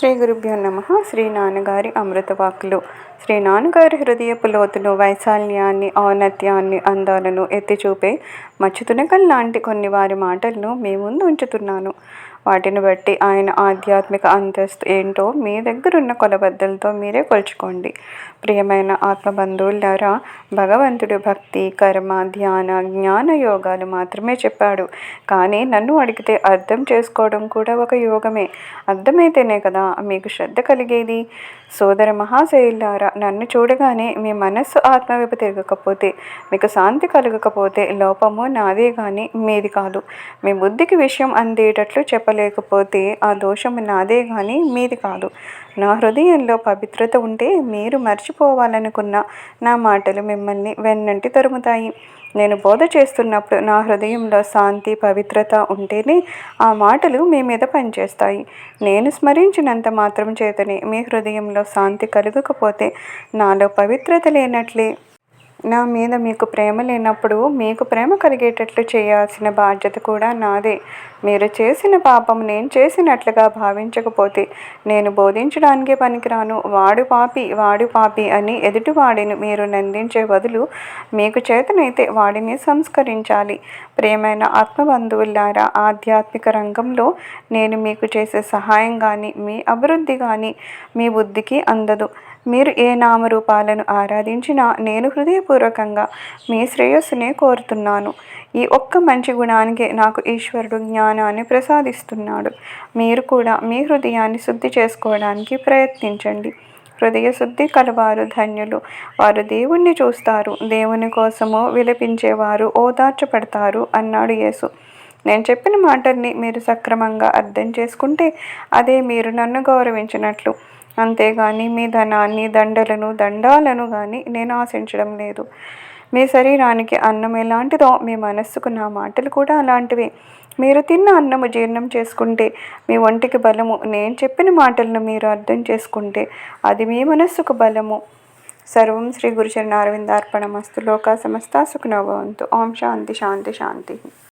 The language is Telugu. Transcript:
శ్రీ గురుభ్యో నమ. శ్రీ నాన్నగారి అమృతవాకులు శ్రీ నాన్నగారి హృదయపు లోతును వైశాల్యాన్ని ఔన్నత్యాన్ని అందాలను ఎత్తిచూపే మచ్చుతునకల్ లాంటి కొన్ని వారి మాటలను మీ ముందు ఉంచుతున్నాను. వాటిని బట్టి ఆయన ఆధ్యాత్మిక అంతస్తు ఏంటో మీ దగ్గరున్న కొలబద్దలతో మీరే కొలుచుకోండి. ప్రియమైన ఆత్మబంధువులారా భగవంతుడు భక్తి కర్మ ధ్యాన జ్ఞాన యోగాలు మాత్రమే చెప్పాడు. కానీ నన్ను అడిగితే అర్థం చేసుకోవడం కూడా ఒక యోగమే. అర్థమైతేనే కదా మీకు శ్రద్ధ కలిగేది? సోదర మహాశైలారా నన్ను చూడగానే మీ మనస్సు ఆత్మవైపు తిరగకపోతే మీకు శాంతి కలగకపోతే లోపము నాదే కానీ మీది కాదు. మీ బుద్ధికి విషయం అందేటట్లు చెప్పలేకపోతే ఆ దోషము నాదే కానీ మీది కాదు. నా హృదయంలో పవిత్రత ఉంటే మీరు మర్చిపోవాలనుకున్న నా మాటలు మిమ్మల్ని వెన్నంటి తరుముతాయి. నేను బోధ చేస్తున్నప్పుడు నా హృదయంలో శాంతి పవిత్రత ఉంటేనే ఆ మాటలు మీ మీద పనిచేస్తాయి. నేను స్మరించినంత మాత్రం చేతనే మీ హృదయంలో శాంతి కలగకపోతే నాలో పవిత్రత లేనట్లే. నా మీద మీకు ప్రేమ లేనప్పుడు మీకు ప్రేమ కలిగేటట్లు చేయాల్సిన బాధ్యత కూడా నాదే. మీరు చేసిన పాపం నేను చేసినట్లుగా భావించకపోతే నేను బోధించడానికే పనికిరాను. వాడు పాపి వాడు పాపి అని ఎదుటివాడిని మీరు నందించే బదులు మీకు చేతనైతే వాడిని సంస్కరించాలి. ప్రేమైన ఆత్మబంధువులారా ఆధ్యాత్మిక రంగంలో నేను మీకు చేసే సహాయం కానీ మీ అభివృద్ధి కానీ మీ బుద్ధికి అందదు. మీరు ఏ నామరూపాలను ఆరాధించినా నేను హృదయపూర్వకంగా మీ శ్రేయస్సునే కోరుతున్నాను. ఈ ఒక్క మంచి గుణానికి నాకు ఈశ్వరుడు జ్ఞానాన్ని ప్రసాదిస్తున్నాడు. మీరు కూడా మీ హృదయాన్ని శుద్ధి చేసుకోవడానికి ప్రయత్నించండి. హృదయ శుద్ధి కలవారు ధన్యులు. వారు దేవుణ్ణి చూస్తారు. దేవుని కోసము విలపించేవారు ఓదార్చపడతారు అన్నాడు యేసు. నేను చెప్పిన మాటల్ని మీరు సక్రమంగా అర్థం చేసుకుంటే అదే మీరు నన్ను గౌరవించినట్లు. అంతేగాని మీ ధనాన్ని దండలను దండాలను కానీ నేను ఆశించడం లేదు. మీ శరీరానికి అన్నం ఎలాంటిదో మీ మనస్సుకు నా మాటలు కూడా అలాంటివే. మీరు తిన్న అన్నము జీర్ణం చేసుకుంటే మీ ఒంటికి బలము నేను చెప్పిన మాటలను మీరు అర్థం చేసుకుంటే అది మీ మనస్సుకు బలము. సర్వం శ్రీ గురుచరణ అరవిందార్పణమస్తు లోకా సమస్త సుఖనోభవంతు ఓం శాంతి శాంతి శాంతి.